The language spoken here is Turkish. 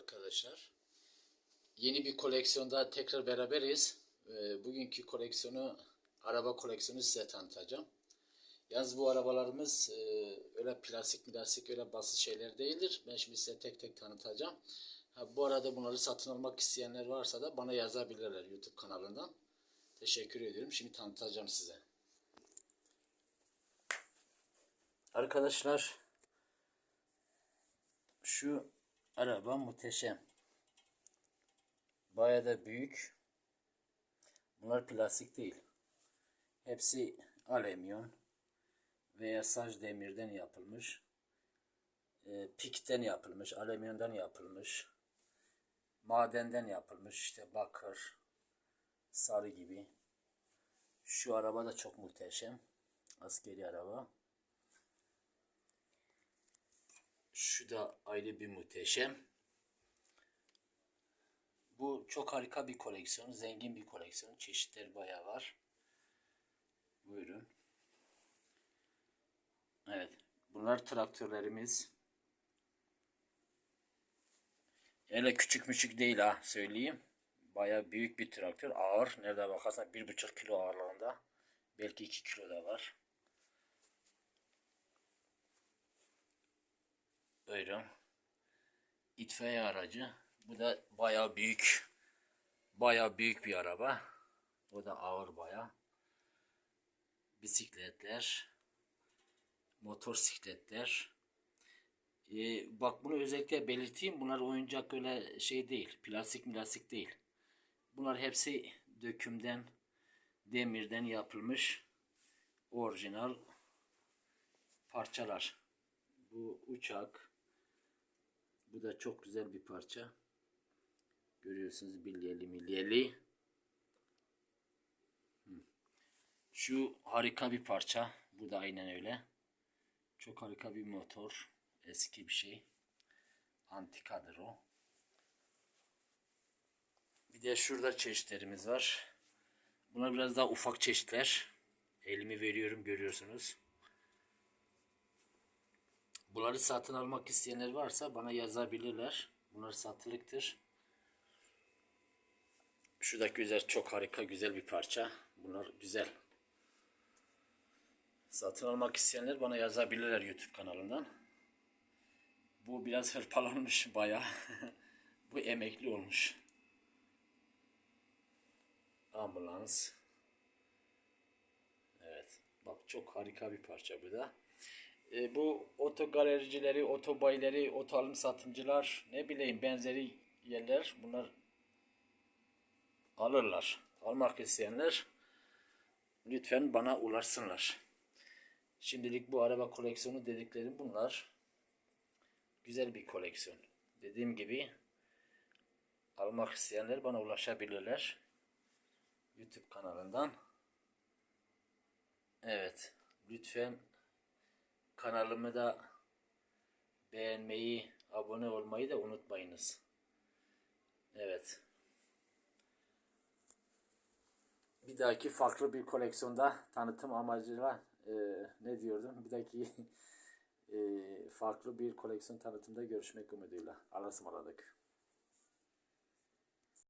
arkadaşlar. Yeni bir koleksiyonda tekrar beraberiz. Ee, Bugünkü koleksiyonu, araba koleksiyonu size tanıtacağım. Yalnız bu arabalarımız e, öyle plastik plastik öyle basit şeyler değildir. Ben şimdi size tek tek tanıtacağım. Ha, bu arada bunları satın almak isteyenler varsa da bana yazabilirler YouTube kanalından. Teşekkür ediyorum. Şimdi tanıtacağım size. Arkadaşlar şu araba muhteşem. Baya da büyük. Bunlar plastik değil. Hepsi alüminyum veya saj demirden yapılmış. E, pikten yapılmış, alüminyumdan yapılmış. Madenden yapılmış işte bakır, sarı gibi. Şu araba da çok muhteşem. Askeri araba. Şu da ayrı bir muhteşem. Bu çok harika bir koleksiyon. Zengin bir koleksiyon. Çeşitler bayağı var. Buyurun. Evet. Bunlar traktörlerimiz. Öyle küçük müçük değil ha söyleyeyim. Bayağı büyük bir traktör. Ağır. Nerede bakarsan bir buçuk kilo ağırlığında. Belki iki kilo da var. Buyurun. İtfaiye aracı. Bu da bayağı büyük. Bayağı büyük bir araba. O da ağır bayağı. Bisikletler. Motosikletler. Ee, bak bunu özellikle belirteyim. Bunlar oyuncak öyle şey değil. Plastik plastik değil. Bunlar hepsi dökümden, demirden yapılmış orijinal parçalar. Bu uçak. Bu da çok güzel bir parça. Görüyorsunuz bilyeli milyeli. Şu harika bir parça. Bu da aynen öyle. Çok harika bir motor. Eski bir şey. Antikadır o. Bir de şurada çeşitlerimiz var. Bunlar biraz daha ufak çeşitler. Elimi veriyorum görüyorsunuz. Bunları satın almak isteyenler varsa bana yazabilirler. Bunlar satılıktır. Şu da güzel, çok harika, güzel bir parça. Bunlar güzel. Satın almak isteyenler bana yazabilirler YouTube kanalından. Bu biraz hırpalanmış bayağı. Bu emekli olmuş. Ambulans. Evet. Bak çok harika bir parça bu da. E, bu oto galericileri, otobayileri, oto alım satımcılar, ne bileyim benzeri yerler bunlar alırlar. Almak isteyenler lütfen bana ulaşsınlar. Şimdilik bu araba koleksiyonu dediklerim bunlar. Güzel bir koleksiyon. Dediğim gibi almak isteyenler bana ulaşabilirler. YouTube kanalından. Evet. Lütfen kanalımı da beğenmeyi, abone olmayı da unutmayınız. Evet. Bir dahaki farklı bir koleksiyonda tanıtım amacıyla e, ne diyordum? Bir dahaki e, farklı bir koleksiyon tanıtımda görüşmek umuduyla. Allah'a ısmarladık.